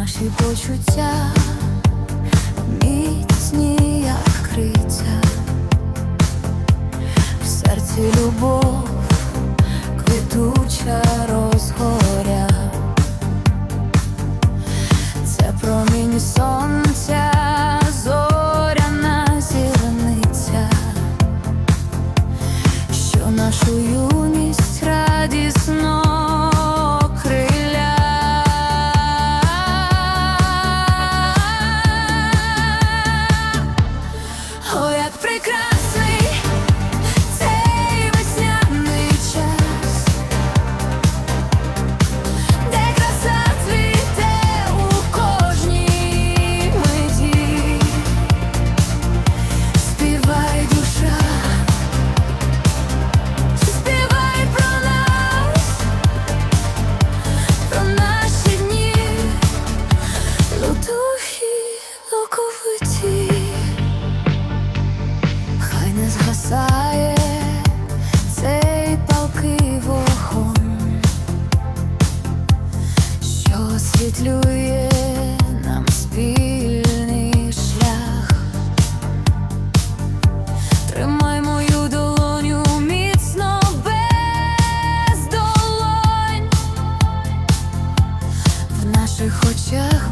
наші почуття міцні, як криця, в серці любов квітуча розгоря, це промінь сонця, зоряна зірниця, що нашу прекрасно. Освітлює нам спільний шлях. Тримай мою долоню міцно без долонь, в наших очах